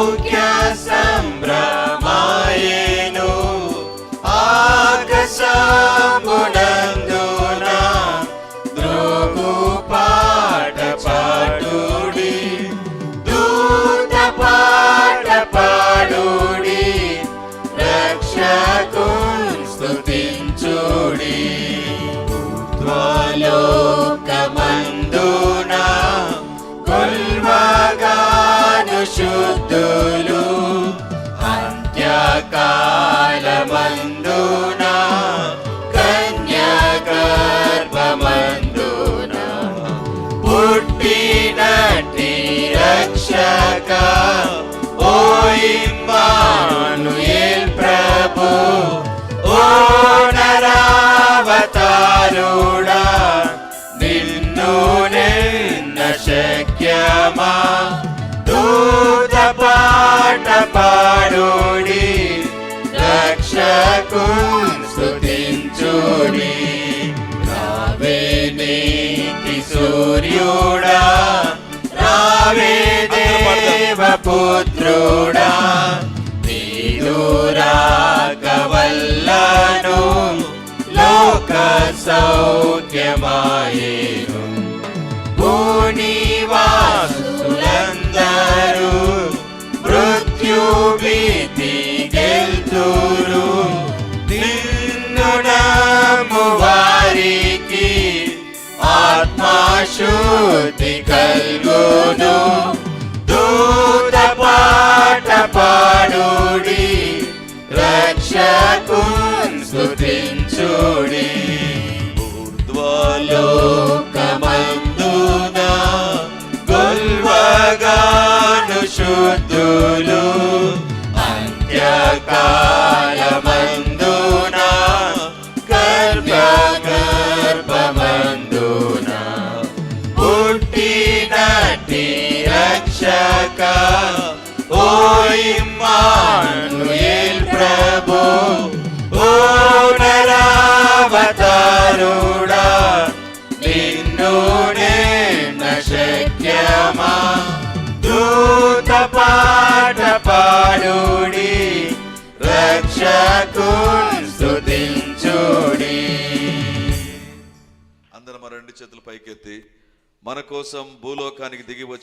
సౌఖ్య సంభ్రమాయేను. ఆకాశమునందున ద్రోగు పాట పాడుడి. దూత పాట పాడుడి. రక్షకున్ స్తుతించుడి. త్వలోకమందున కొల్వగాను శక్యమా? దూత పాట పాడుడి రక్షకు స్తుతించుడి. రావే నీతి సూర్యుడా రావే దేవపుత్రుడా నీదురాగవల్లను లోక సౌఖ్యమాయేను. భూనివాసులందరూ మృత్యు భీతి గెల్తురు. నిన్ను వారికి ఆత్మశుద్ధి కల్గును. దూత పాట పాడుడి రక్షకున్ స్తుతించుడి. శుద్ధులు అంత్యకాలమందున గర్భ గర్భమందున పుట్టినటి రక్షక ఓ ఇమ్మానుయేల్ ప్రభు ఓ నరావతారుడా నిన్ను రెండు చేతులు పైకెత్తి మన కోసం భూలోకానికి దిగి వచ్చి